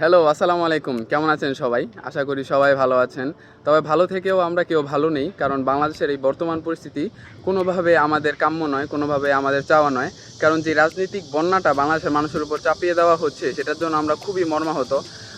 Hello আসসালামু আলাইকুম। কেমন আছেন সবাই? আশা করি সবাই ভালো আছেন। তবে ভালো থেকেও আমরা কেউ ভালো নেই, কারণ বাংলাদেশের এই বর্তমান পরিস্থিতি কোনোভাবে আমাদের কাম্য নয়, কোনোভাবে আমাদের চাওয়া নয়। কারণ যে রাজনৈতিক বন্যাটা বাংলাদেশের মানুষের উপর চাপিয়ে দেওয়া হচ্ছে, সেটার জন্য আমরা খুবই মর্মাহত।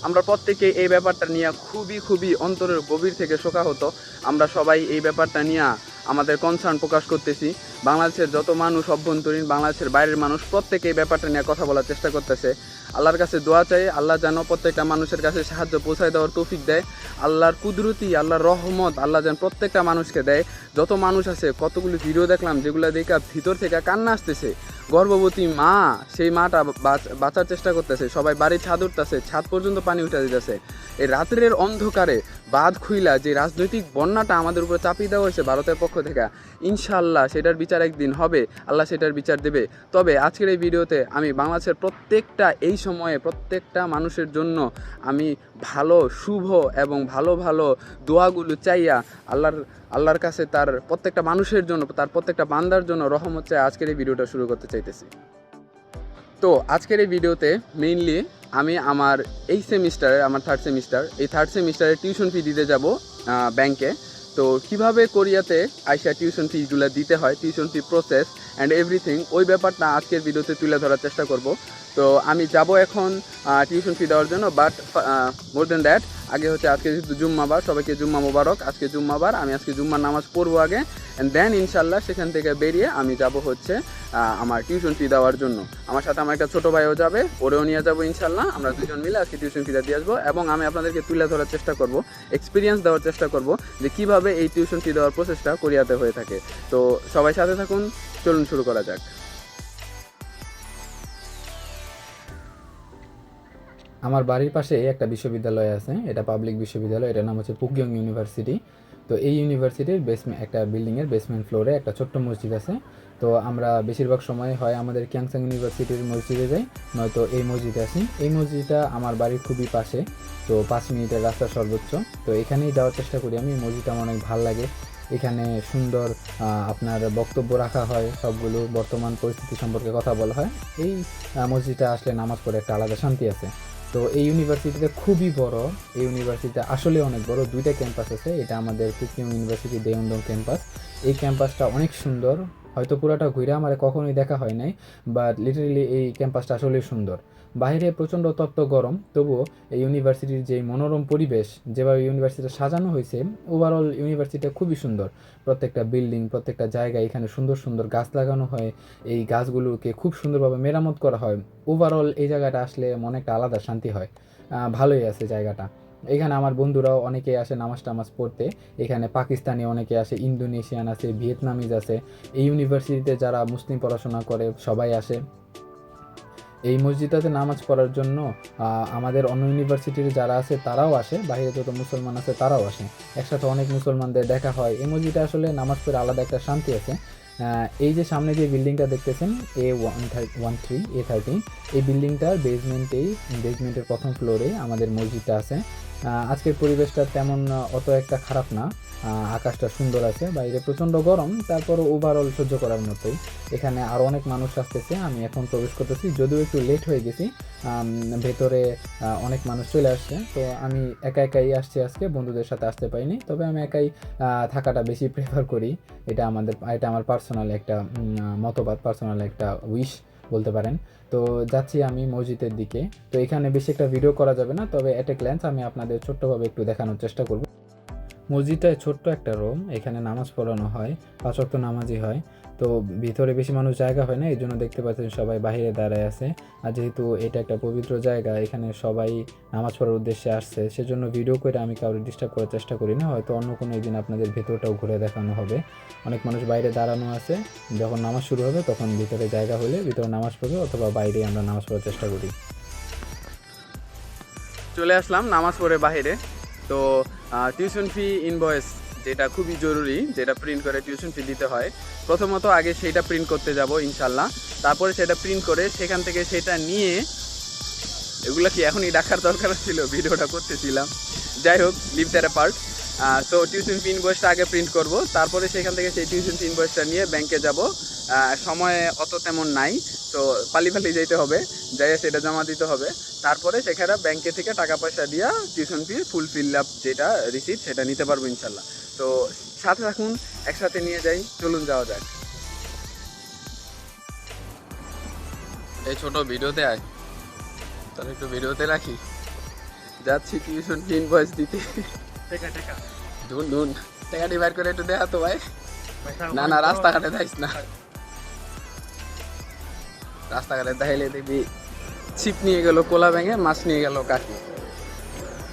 আমরা প্রত্যেকে এই ব্যাপারটা নিয়ে খুবই খুবই অন্তরের গভীর থেকে শোকাহত। আমরা সবাই এই ব্যাপারটা নিয়ে আমাদের কনসার্ন প্রকাশ করতেছি। বাংলাদেশের যত মানুষ অভ্যন্তরীণ, বাংলাদেশের বাইরের মানুষ প্রত্যেকে এই ব্যাপারটা নিয়ে কথা বলার চেষ্টা করতেছে। আল্লাহর কাছে দোয়া চাই, আল্লাহ যেন প্রত্যেকটা মানুষের কাছে সাহায্য পৌঁছায় দেওয়ার তৌফিক দেয়। আল্লাহর কুদরতি, আল্লাহর রহমত, আল্লাহ যেন প্রত্যেকটা মানুষকে দেয়। যত মানুষ আছে, কতগুলি ভিডিও দেখলাম, যেগুলো দেখা ভিতর থেকে কান্না আসতেছে। গর্ভবতী মা, সেই মাটা বাঁচ- বাঁচার চেষ্টা করতেছে, সবাই বাড়ির ছাদ উঠতেছে, ছাদ পর্যন্ত পানি উঠে দিতেছে। এই রাত্রের অন্ধকারে বাঁধ খুইলা যে রাজনৈতিক বন্যাটা আমাদের উপরে চাপিয়ে দেওয়া হয়েছে ভারতের পক্ষ থেকে ইনশাল্লাহ সেটার বিচার একদিন হবে, আল্লাহ সেটার বিচার দেবে। তবে আজকের এই ভিডিওতে আমি বাংলাদেশের প্রত্যেকটা এই সময়ে প্রত্যেকটা মানুষের জন্য আমি ভালো, শুভ এবং ভালো ভালো দোয়াগুলো চাইয়া আল্লাহর আল্লাহর কাছে তার প্রত্যেকটা মানুষের জন্য, তার প্রত্যেকটা বান্দার জন্য রহমত চাই আজকের এই ভিডিওটা শুরু করতে চাইতেছি। তো আজকের এই ভিডিওতে মেইনলি আমি আমার এই সেমিস্টারের আমার থার্ড সেমিস্টার এই থার্ড সেমিস্টারে টিউশন ফি দিতে যাব ব্যাংকে তো কীভাবে কোরিয়াতে আইসা টিউশন ফিগুলো দিতে হয় tuition fee process and everything ওই ব্যাপারটা আজকের ভিডিওতে তুলে ধরার চেষ্টা করব। তো আমি যাব এখন টিউশন ফি দেওয়ার জন্য বাট মোর দেন দ্যাট আগে হচ্ছে আজকে যেহেতু জুম্মাবার সবাইকে জুম্মা মোবারক, আজকে জুম্মাবার আমি আজকে জুম্মার নামাজ পড়ব আগে অ্যান্ড দেন ইনশাল্লাহ সেখান থেকে বেরিয়ে আমি যাব হচ্ছে আমার টিউশন ফি দেওয়ার জন্য। আমার সাথে আমার একটা ছোটো ভাইও যাবে, ওরেও নিয়ে যাব ইনশাল্লাহ আমরা দুজন মিলে আজকে টিউশন ফিটা দিয়ে আসব, এবং আমি আপনাদেরকে তুলে ধরার চেষ্টা করব এক্সপিরিয়েন্স দেওয়ার চেষ্টা করব, যে কীভাবে এই টিউশন ফি দেওয়ার প্রসেসটা কোরিয়াতে হয়ে থাকে। তো সবাই সাথে থাকুন, চলুন শুরু করা যাক। আমার বাড়ির পাশে একটা বিশ্ববিদ্যালয় আছে, এটা পাবলিক বিশ্ববিদ্যালয়, এটার নাম হচ্ছে পুকিয়ং ইউনিভার্সিটি। তো এই ইউনিভার্সিটির বেসমেন্ট একটা বিল্ডিংয়ের বেসমেন্ট ফ্লোরে একটা ছোট্ট মসজিদ আছে। তো আমরা বেশিরভাগ সময় হয় আমাদের ক্যাংসাং ইউনিভার্সিটির মসজিদে যাই, নয়তো এই মসজিদে আসি। এই মসজিদটা আমার বাড়ির খুবই পাশে, তো পাঁচ মিনিটের রাস্তা সর্বোচ্চ। তো এখানেই যাওয়ার চেষ্টা করি আমি, মসজিদটা আমার অনেক ভালো লাগে। এখানে সুন্দর আপনার বক্তব্য রাখা হয়, সবগুলো বর্তমান পরিস্থিতি সম্পর্কে কথা বলা হয়। এই মসজিদটা আসলে নামাজ পড়ে একটা আলাদা শান্তি আছে। তো এই ইউনিভার্সিটিটা খুবই বড়। এই ইউনিভার্সিটিটা আসলে অনেক বড়। দুইটা ক্যাম্পাস আছে। এটা আমাদের সিকিম ইউনিভার্সিটি দেওয়ন্দম ক্যাম্পাস এই ক্যাম্পাসটা অনেক সুন্দর। হয়তো পুরাটা ঘুরে আমার কখনোই দেখা হয় নাই বাট লিটারেলি এই ক্যাম্পাসটা আসলেই সুন্দর। বাইরে প্রচণ্ড তত্ত্ব গরম, তবুও এই ইউনিভার্সিটির যে মনোরম পরিবেশ, যেভাবে ইউনিভার্সিটিটা সাজানো হয়েছে ওভারঅল ইউনিভার্সিটিটা খুবই সুন্দর। প্রত্যেকটা বিল্ডিং প্রত্যেকটা জায়গায় এখানে সুন্দর সুন্দর গাছ লাগানো হয়, এই গাছগুলোকে খুব সুন্দরভাবে মেরামত করা হয়। ওভারঅল এই জায়গাটা আসলে মনে একটা আলাদা শান্তি হয়। ভালোই আছে জায়গাটা। এখানে আমার বন্ধুরাও অনেকে আসে নামাজ টামাজ পড়তে। এখানে পাকিস্তানি অনেকে আসে, ইন্দোনেশিয়ান আছে, ভিয়েতনামিজ আছে। এই ইউনিভার্সিটিতে যারা মুসলিম পড়াশোনা করে, সবাই আসে। এই মসজিদটাতে নামাজ পড়ার জন্য আমাদের অন্য ইউনিভার্সিটির যারা আছে তারাও আসে, বাইরে যত মুসলমান আছে তারাও আসে। একসাথে অনেক মুসলমানদের দেখা হয়। এই মসজিদে আসলে নামাজ পড়ে আলাদা একটা শান্তি আছে। এই যে সামনে যে বিল্ডিংটা দেখতেছেন A one one three A thirteen এই বিল্ডিংটার বেসমেন্টেই বেসমেন্টের প্রথম ফ্লোরে আমাদের মসজিদটা আছে। আজকের পরিবেশটা তেমন অত একটা খারাপ না। আকাশটা সুন্দর আছে, বাইরে প্রচণ্ড গরম তারপর ওভারঅল সহ্য করার মতোই। এখানে আরও অনেক মানুষ আসতেছে, আমি এখন প্রবেশ করতেছি, যদিও একটু লেট হয়ে গেছি। ভেতরে অনেক মানুষ চলে আসছে, তো আমি একা একাই আসছি আজকে, বন্ধুদের সাথে আসতে পারিনি। তবে আমি একাই থাকাটা বেশি প্রেফার করি। এটা আমাদের, এটা আমার পার্সোনাল একটা মতবাদ পার্সোনাল একটা উইশ বলতে পারেন। তো যাচ্ছি আমি মসজিদের দিকে। তো এখানে বেশি একটা ভিডিও করা যাবে না, তবে এট এ গ্ল্যান্স আমি আপনাদের ছোট্টভাবে একটু দেখানোর চেষ্টা করব। মসজিদটায় ছোট্ট একটা রুম, এখানে নামাজ পড়ানো হয়, পাঁচ ওয়াক্ত নামাজই হয়। তো ভিতরে বেশি মানুষ জায়গা হয় না, এই জন্য দেখতে পাচ্ছেন সবাই বাইরে দাঁড়ায় আছে। আর যেহেতু এটা একটা পবিত্র জায়গা, এখানে সবাই নামাজ পড়ার উদ্দেশ্যে আসছে, সেজন্য ভিডিও করে আমি কাউকে ডিস্টার্ব করার চেষ্টা করি না, হয়তো অন্য কোনো একদিন আপনাদের ভেতরটাও ঘুরে দেখানো হবে। অনেক মানুষ বাইরে দাঁড়ানো আছে, যখন নামাজ শুরু হবে তখন ভিতরে জায়গা হলে ভিতরে নামাজ পড়বে অথবা বাইরে আমরা নামাজ পড়ার চেষ্টা করি। চলে আসলাম নামাজ পড়ে বাহিরে। তো টিউশন ফি ইনভয়েস যেটা খুবই জরুরি, যেটা প্রিন্ট করে টিউশন ফি দিতে হয়, প্রথমত আগে সেটা প্রিন্ট করতে যাব ইনশাল্লাহ তারপরে সেটা প্রিন্ট করে সেখান থেকে সেটা নিয়ে, এগুলো কি এখনই ডাকার দরকার ছিল? ভিডিওটা করতেছিলাম। যাই হোক লিভ দ্যার পার্ট তো টিউশন ফি ইনভয়েসটা আগে প্রিন্ট করব। তারপরে সেখান থেকে সেই টিউশন ফি ইনভয়েসটা নিয়ে ব্যাংকে যাব। সময় অত তেমন নাই, তো পালি পালি যেতে হবে যাই সেটা জমা দিতে হবে। তারপরে সেখানে ব্যাংকে থেকে টাকা পয়সা দিয়া tuition fee full fill up যেটা রিসিট সেটা নিতে পারব ইনশাল্লাহ। তো সাথে থাকুন, একসাথে নিয়ে যাই, চলুন যাওয়া যাক। এই ছোট ভিডিওতে আয়। তাহলে একটু ভিডিওতে রাখি। যাচ্ছি টিউশন ইনভয়েস দিতে। ধুন ধুন। টাকা ডিভাইড করে একটু দেখা তো ভাই না না রাস্তাঘাটে যাইস না। রাস্তাঘাটে দেখাইলে দেখবি ছিপ নিয়ে গেল কোলা ভেঙে মাছ নিয়ে গেল কাকি।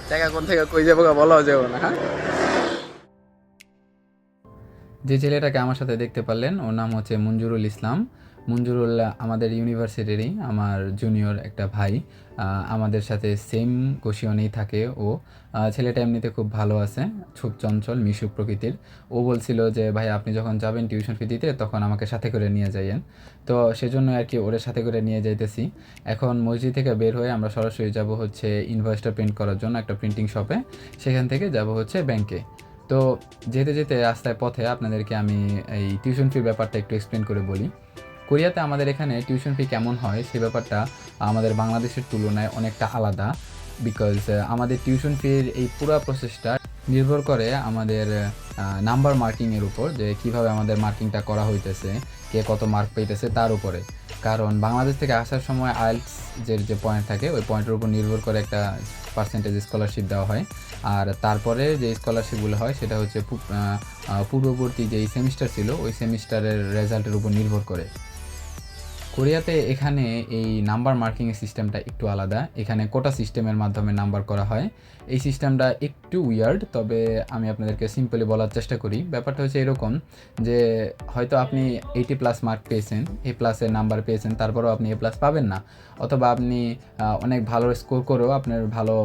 টাকা কোন থেকে কই যাব গা বলাও যাব না হ্যাঁ? যে ছেলেটাকে আমার সাথে দেখতে পারলেন ওর নাম হচ্ছে মঞ্জুরুল ইসলাম। মঞ্জুরুল আমাদের ইউনিভার্সিটিরই আমার জুনিয়র একটা ভাই আমাদের সাথে সেম কোশিয়নেই থাকে ও। ছেলেটা এমনিতে খুব ভালো আছে, খুব চঞ্চল, মিশুক প্রকৃতির। ও বলছিল যে, ভাই, আপনি যখন যাবেন টিউশন ফি দিতে, তখন আমাকে সাথে করে নিয়ে যাইয়েন। তো সেজন্য আর কি ওরে সাথে করে নিয়ে যাইতেছি। এখন মসজিদ থেকে বের হয়ে আমরা সরাসরি যাব হচ্ছে ইনভয়েসটা প্রিন্ট করার জন্য একটা প্রিন্টিং শপে সেখান থেকে যাব হচ্ছে ব্যাংকে তো যেতে যেতে রাস্তায় পথে আপনাদেরকে আমি এই টিউশন ফির ব্যাপারটা একটু এক্সপ্লেন করে বলি। কোরিয়াতে আমাদের এখানে টিউশন ফি কেমন হয় সে ব্যাপারটা আমাদের বাংলাদেশের তুলনায় অনেকটা আলাদা বিকজ আমাদের টিউশন ফির এই পুরো প্রসেসটা নির্ভর করে আমাদের নাম্বার মার্কিংয়ের উপর যে কীভাবে আমাদের মার্কিংটা করা হইতেছে, কে কত মার্ক পেইতেছে তার উপরে। কারণ বাংলাদেশ থেকে আসার সময় আইএলস যে পয়েন্ট থাকে, ওই পয়েন্টের উপর নির্ভর করে একটা পার্সেন্টেজ স্কলারশিপ দেওয়া হয়। আর তারপরে যে স্কলারশিপগুলো হয়, সেটা হচ্ছে পূর্ববর্তী যেই সেমিস্টার ছিল, ওই সেমিস্টারের রেজাল্টের উপর নির্ভর করে। কোরিয়াতে এখানে এই নাম্বার মার্কিংয়ের সিস্টেমটা একটু আলাদা। এখানে কোটা সিস্টেমের মাধ্যমে নাম্বার করা হয়। এই সিস্টেমটা একটু উইয়ার্ড তবে আমি আপনাদেরকে সিম্পলি বলার চেষ্টা করি। ব্যাপারটা হচ্ছে এরকম যে হয়তো আপনি এইটি প্লাস মার্ক পেয়েছেন এ প্লাসের নাম্বার পেয়েছেন, তারপরেও আপনি এ প্লাস পাবেন না। অথবা আপনি অনেক ভালো স্কোর করেও আপনার ভালো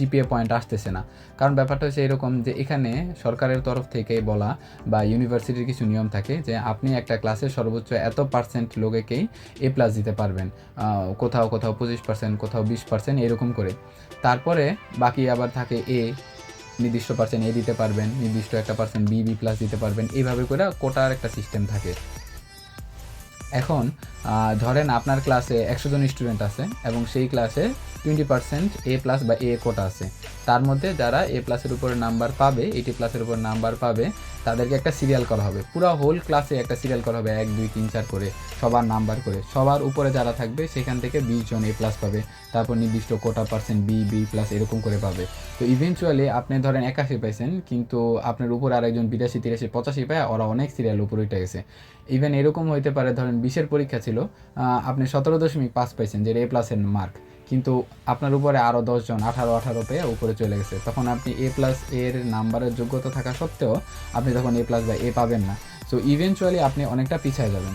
জিপিএ পয়েন্ট আসতেছে না। কারণ ব্যাপারটা হচ্ছে এরকম যে এখানে সরকারের তরফ থেকে বলা বা ইউনিভার্সিটির কিছু নিয়ম থাকে যে আপনি একটা ক্লাসে সর্বোচ্চ এত পার্সেন্ট লোকেকেই এ প্লাস দিতে পারবেন। কোথাও কোথাও পঁচিশ পার্সেন্ট কোথাও বিশ পার্সেন্ট এরকম করে। তারপরে বাকি আবার থাকে এ নির্দিষ্ট পার্সেন্ট এ দিতে পারবেন, নির্দিষ্ট একটা পার্সেন্ট বি বি প্লাস দিতে পারবেন। এইভাবে করে কোটার একটা সিস্টেম থাকে। এখন ধরেন আপনার ক্লাসে একশো জন স্টুডেন্ট আছে এবং সেই ক্লাসে টোয়েন্টি পার্সেন্ট এ প্লাস বা এ কোটা আছে। তার মধ্যে যারা এ প্লাসের উপরে নাম্বার পাবে এইটি প্লাসের উপর নাম্বার পাবে, তাদেরকে একটা সিরিয়াল করা হবে। পুরো হোল ক্লাসে একটা সিরিয়াল করা হবে, এক, দুই, তিন, চার করে, সবার নাম্বার করে। সবার উপরে যারা থাকবে, সেখান থেকে বিশ জন এ প্লাস পাবে। তারপর নির্দিষ্ট quota percent B B plus এরকম করে পাবে। তো ইভেনচুয়ালি আপনি ধরেন একাশি পাইছেন, কিন্তু আপনার উপর আরেকজন বিরাশি, তিরাশি, পঁচাশি পায়, ওরা অনেক সিরিয়াল উপরে উঠে গেছে। ইভেন এরকম হইতে পারে, ধরেন বিশের পরীক্ষা ছিল আপনি সতেরো দশমিক পাঁচ পাইছেন, যে এ প্লাসের মার্ক কিন্তু আপনার উপরে আরও দশজন, আঠারো আঠারো পেয়ে উপরে চলে গেছে। তখন আপনি এ প্লাস এর নাম্বারের যোগ্যতা থাকা সত্ত্বেও আপনি তখন এ প্লাস বা এ পাবেন না। সো ইভেনচুয়ালি আপনি অনেকটা পিছিয়ে যাবেন।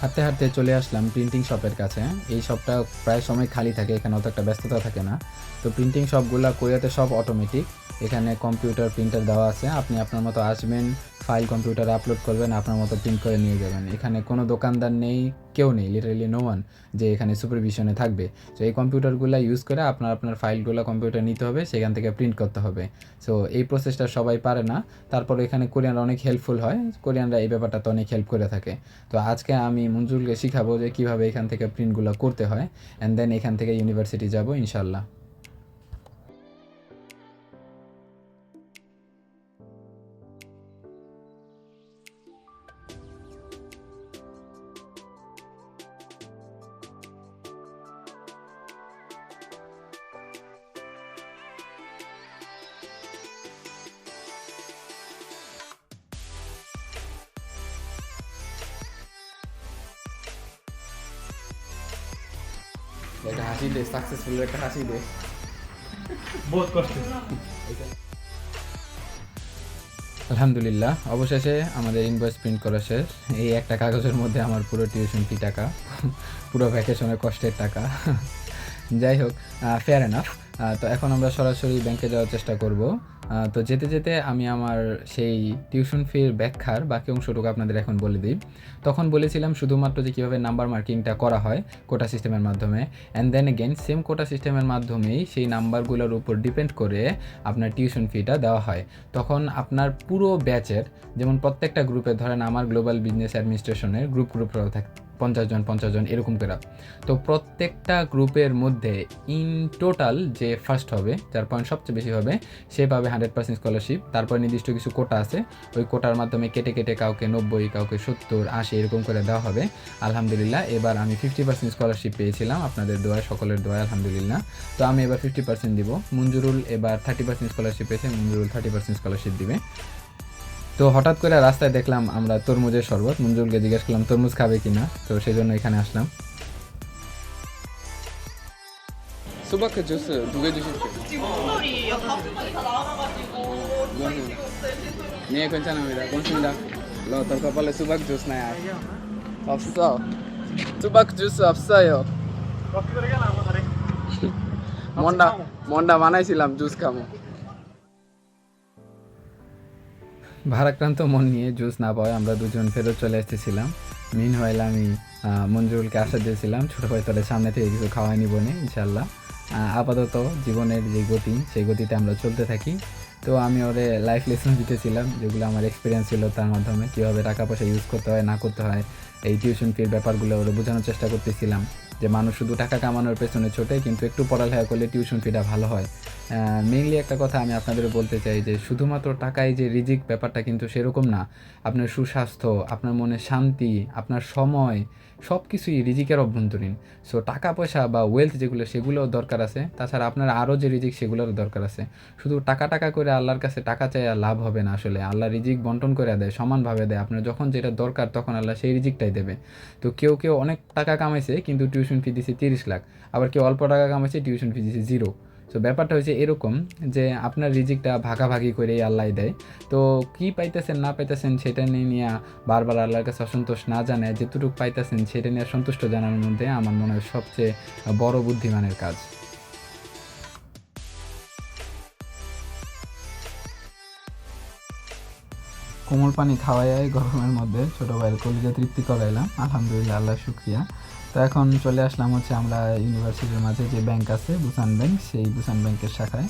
হাঁটতে হাঁটতে চলে আসলাম প্রিন্টিং শপের কাছে। এই শপটা প্রায় সময় খালি থাকে, এখানে অত একটা ব্যস্ততা থাকে না। তো প্রিন্টিং শপগুলো কোরিয়াতে সব অটোমেটিক এখানে কম্পিউটার প্রিন্টার দেওয়া আছে। আপনি আপনার মতো আসবেন ফাইল কম্পিউটারে আপলোড করবেন, আপনার মতো প্রিন্ট করে নিয়ে যাবেন। এখানে কোনো দোকানদার নেই। কেউ নেই লিটারেলি নো ওয়ান যে এখানে সুপারভিশনে থাকবে। তো এই কম্পিউটারগুলো ইউজ করে আপনার আপনার ফাইলগুলো কম্পিউটার নিতে হবে, সেখান থেকে প্রিন্ট করতে হবে। সো এই প্রসেসটা সবাই পারে না। তারপর এখানে কোরিয়ানরা অনেক হেল্পফুল হয়। কোরিয়ানরা এই ব্যাপারটা তো অনেক হেল্প করে থাকে। তো আজকে আমি মঞ্জুরকে শিখাবো যে কীভাবে এখান থেকে প্রিন্টগুলো করতে হয়। অ্যান্ড দেন এখান থেকে ইউনিভার্সিটি যাব ইনশাল্লাহ একটা হাসি দে সাকসেসফুল একটা হাসি দে। বহুত কষ্ট। আলহামদুলিল্লাহ অবশেষে আমাদের ইনভয়েস প্রিন্ট করা শেষ। এই একটা কাগজের মধ্যে আমার পুরো টিউশন ফি টাকা পুরো ভ্যাকেশনের কষ্টের টাকা। যাই হোক ফেয়ার এনাফ তো এখন আমরা সরাসরি ব্যাংকে যাওয়ার চেষ্টা করব। তো যেতে যেতে আমি আমার সেই টিউশন ফির ব্যাখ্যার বাকি অংশটুকু আপনাদের এখন বলে দিই। তখন বলেছিলাম শুধুমাত্র যে কীভাবে নাম্বার মার্কিংটা করা হয় কোটা সিস্টেমের মাধ্যমে। And then again same quota সিস্টেমের মাধ্যমেই সেই নাম্বারগুলোর উপর ডিপেন্ড করে আপনার টিউশন ফিটা দেওয়া হয়। তখন আপনার পুরো ব্যাচের যেমন প্রত্যেকটা গ্রুপে ধরেন আমার গ্লোবাল বিজনেস অ্যাডমিনিস্ট্রেশনের গ্রুপ গ্রুপরাও থাকে পঞ্চাশ জন পঞ্চাশ জন, এরকম করে। তো প্রত্যেকটা গ্রুপের মধ্যে ইন টোটাল যে ফার্স্ট হবে, যার পয়েন্ট সবচেয়ে বেশি হবে, সে পাবে হান্ড্রেড পার্সেন্ট স্কলারশিপ তারপর নির্দিষ্ট কিছু কোটা আছে। ওই কোটার মাধ্যমে কেটে কেটে কাউকে নব্বই, কাউকে সত্তর, আশি, এরকম করে দেওয়া হবে। আলহামদুলিল্লাহ, এবার আমি ফিফটি পার্সেন্ট স্কলারশিপ পেয়েছিলাম। আপনাদের দোয়ায় সকলের দোয়ায় আলহামদুলিল্লাহ। তো আমি এবার ফিফটি পার্সেন্ট দিব। মঞ্জুরুল এবার থার্টি পার্সেন্ট স্কলারশিপ পেয়েছে। মঞ্জুরুল থার্টি পার্সেন্ট স্কলারশিপ দিবে। তো হঠাৎ করে রাস্তায় দেখলাম আমরা তরমুজের শরবত মঞ্জুরুলকে জিজ্ঞেস করলাম তরমুজ খাবে কিনা তো সেই জন্য এখানে আসলাম 수박 주스 두 개 주십시오. 국물이 가슴살이 다 나와가지고 고맙습니다. 네, 괜찮습니다. 고맙습니다. 너 덜컥 빨리 수박 주스 나야. 없어. 수박 주스 없어요. কপি করে গেলাম আমারে মন্ডা মন্ডা বানাইছিলাম জুস খামো ভারাক্রান্ত মন নিয়ে জুস না পাওয়ায় আমরা দুজন ফেরত চলে এসেছিলাম। মিন হইল আমি মঞ্জুরুলকে আশা দিয়েছিলাম। ছোটো ভাই তোদের সামনে থেকে কিছু খাওয়াই নিব না ইনশাল্লাহ আপাতত জীবনের যে গতি, সেই গতিতে আমরা চলতে থাকি। তো আমি ওরে লাইফ লেসন দিতেছিলাম, যেগুলো আমার এক্সপিরিয়েন্স ছিল তার মাধ্যমে। কীভাবে টাকা পয়সা ইউজ করতে হয়, না করতে হয়, এই টিউশন ফির ব্যাপারগুলো ওরে বোঝানোর চেষ্টা করতেছিলাম। যে মানুষ শুধু টাকা কামানোর পেছনে ছোটে, কিন্তু একটু পড়ালেখা করলে টিউশন ফিটা ভালো হয়। মেইনলি একটা কথা আমি আপনাদের বলতে চাই যে শুধুমাত্র টাকায় যে রিজিক ব্যাপারটা কিন্তু সেরকম না। আপনার সুস্বাস্থ্য, আপনার মনে শান্তি, আপনার সময় সব কিছুই রিজিকের অভ্যন্তরীণ। সো টাকা পয়সা বা ওয়েলথ যেগুলো, সেগুলোও দরকার আছে। তাছাড়া আপনার আরও যে রিজিক সেগুলোরও দরকার আছে। শুধু টাকা টাকা করে আল্লাহর কাছে টাকা চাই আর লাভ হবে না আসলে। আল্লাহ রিজিক বন্টন করে দেয়, সমানভাবে দেয়। আপনার যখন যেটা দরকার, তখন আল্লাহ সেই রিজিকটাই দেবে। তো কেউ কেউ অনেক টাকা কামাইছে, কিন্তু টিউশন ফি দিছে তিরিশ লাখ। আবার কেউ অল্প টাকা কামাইছে টিউশন ফি দিছে জিরো তো ব্যাপারটা হয়েছে এরকম যে আপনার রিজিকটা ভাগাভাগি করেই আল্লাহ দেয়। তো কি পাইতেছেন, না পাইতেছেন সেটা নিয়ে নিয়ে বারবার আল্লাহর কাছে অসন্তোষ না জানায়, যেটুকু পাইতেছেন সেটা নিয়ে সন্তুষ্ট জানার মধ্যে আমার মনে হয় সবচেয়ে বড় বুদ্ধিমানের কাজ। কোমল পানি খাওয়াই গরমের মধ্যে, ছোটো ভাইয়ের কলিজা তৃপ্তি করাইলাম, আলহামদুলিল্লাহ, আল্লাহ শুক্রিয়া। তো এখন চলে আসলাম হচ্ছে আমরা ইউনিভার্সিটির মাঝে যে ব্যাংক আছে, বুসান ব্যাংক, সেই বুসান ব্যাংকের শাখায়।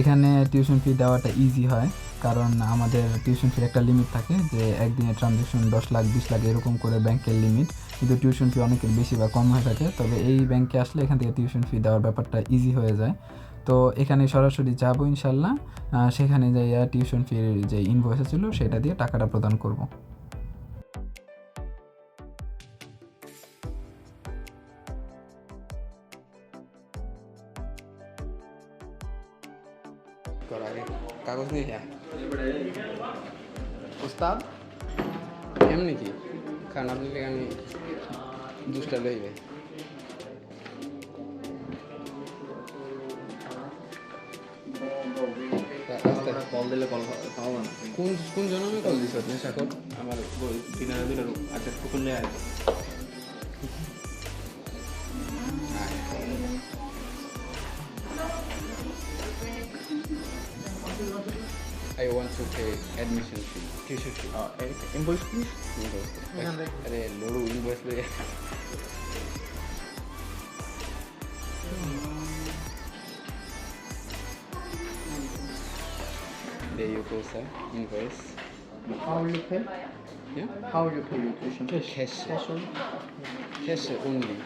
এখানে টিউশন ফি দেওয়াটা ইজি হয়, কারণ আমাদের টিউশন ফির একটা লিমিট থাকে যে একদিনে ট্রানজ্যাকশন দশ লাখ, বিশ লাখ, এরকম করে ব্যাংকের লিমিট কিন্তু টিউশন ফি অনেকের বেশি বা কম হয়ে থাকে, তবে এই ব্যাংকে আসলে এখান থেকে টিউশন ফি দেওয়ার ব্যাপারটা ইজি হয়ে যায়। তো এখানে সরাসরি যাব ইনশাল্লাহ। সেখানে যাইয়া টিউশন ফির যে ইনভয়েস ছিল সেটা দিয়ে টাকাটা প্রদান করব। কাগজ নিয়ে যা। এমনি কি? খান আমি দুষ্টা লইবে কোন জন্মে কল দিছ নেশা কর আমার দিনারে দিলে আচ্ছা কুকুরলে আয় I want to pay admission fee. Tuition fee. Invoice please আরে লড়ু ইনভয়েস লই There you go, sir. Invoice. How you pay? Yeah. How you pay your tuition? Cash. Cash only? Cash only.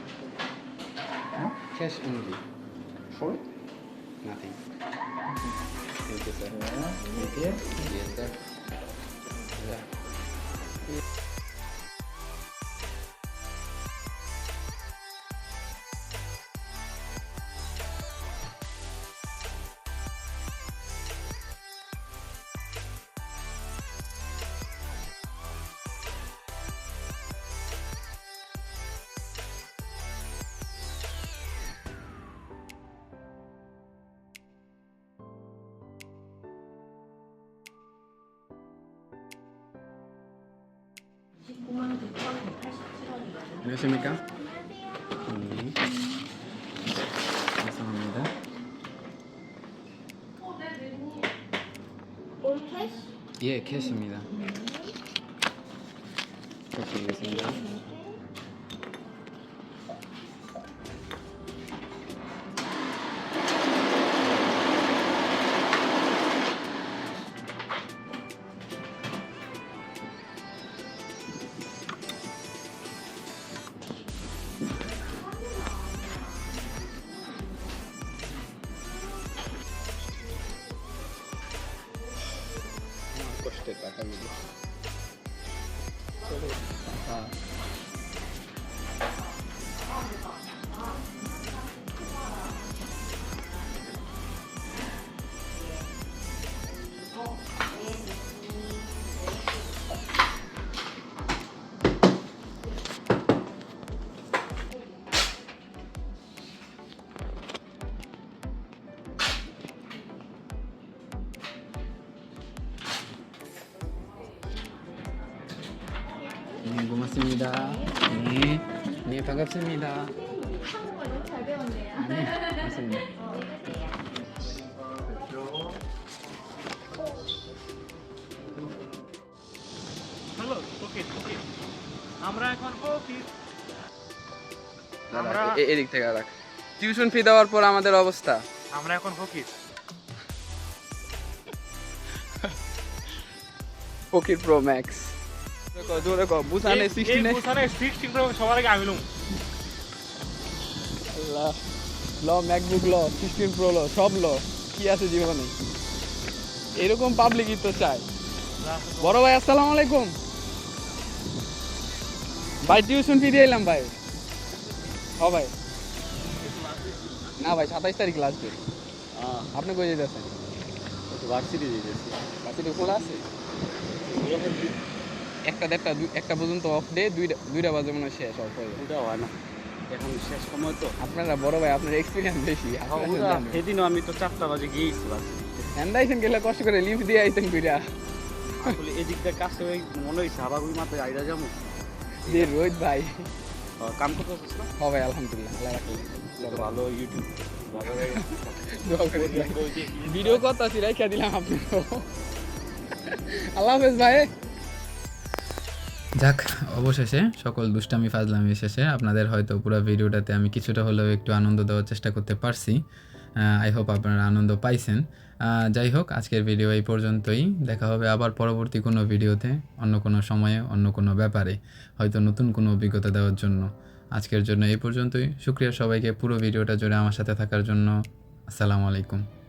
Cash only. Sorry? Nothing. Thank you, sir. Thank you. Yes, sir. Yeah. 안녕하십니까? 네. 죄송합니다. 올 캐시? 예, 캐시입니다. 음. 그렇게 되겠습니다. কষ্টে টাকা মিলে 네, 고맙습니다. 네, 네 반갑습니다. 잘 배웠네요. 네, 맞습니다. Hello okay ওকে আমরা এখন office দাঁড়া, আমরা- এ- এদিক থেকে রাখ টিউশন ফি দেওয়ার পর আমাদের অবস্থা আমরা এখন ফকির ফকির প্রো ম্যাক্স জোরে কো বুসানে সিক্সটিনে বুসানে 16 প্রো সবার আগে আমি লুম আল্লাহ ল ম্যাকবুক ল সিক্সটিন প্রো ল সব ল কি আছে জীবনে? এরকম পাবলিকই তো চাই বড় ভাই আসসালামু আলাইকুম। ভাই টিউশন ফি দিয়ে এলাম ভাই। হ ভাই। না ভাই সাতাইশ তারিখ লাস্ট ডেট আপনি কই যেতেছেন ভার্সিটি বাকিটা খোলা আছে? একটা দেড়টা একটা পর্যন্ত অফ ডে দুইটা দুইটা বাজে মনে হয় শেষ অফ হয়ে। ওটা হয় না। এখন শেষ সময় তো। আপনারা বড় ভাই আপনার এক্সপিরিয়েন্স বেশি সেদিনও আমি তো চারটা বাজে গিয়েছি ভার্সিটি হ্যান্ডাইছেন গেলে কষ্ট করে লিফট দিয়ে আইতেন কইরা আসলে এদিক দিয়ে কাছে ওই মনে হয়েছে হাবাগুড়ি মাথায় আইরা যাব। যে রোহিত ভাই। কাম করতে পারছিস না? হ আলহামদুলিল্লাহ আল্লাহ রাখলে ভালো ইউটিউব। ভিডিও কত আছে রাইখা দিলাম আপনি আল্লাহ হাফেজ ভাই। যাক, অবশেষে সকল দুষ্টামি ফাজলামি শেষে আপনাদের হয়তো পুরো ভিডিওটাতে আমি কিছুটা হলেও একটু আনন্দ দেওয়ার চেষ্টা করতে পারছি। আই হোপ আপনারা আনন্দ পাইছেন। যাই হোক, আজকের ভিডিও এই পর্যন্তই। দেখা হবে আবার পরবর্তী কোনো ভিডিওতে, অন্য কোনো সময়ে, অন্য কোনো ব্যাপারে, হয়তো নতুন কোনো অভিজ্ঞতা দেওয়ার জন্য। আজকের জন্য এই পর্যন্তই। শুক্রিয়া সবাইকে পুরো ভিডিওটা জুড়ে আমার সাথে থাকার জন্য। আসসালামু আলাইকুম।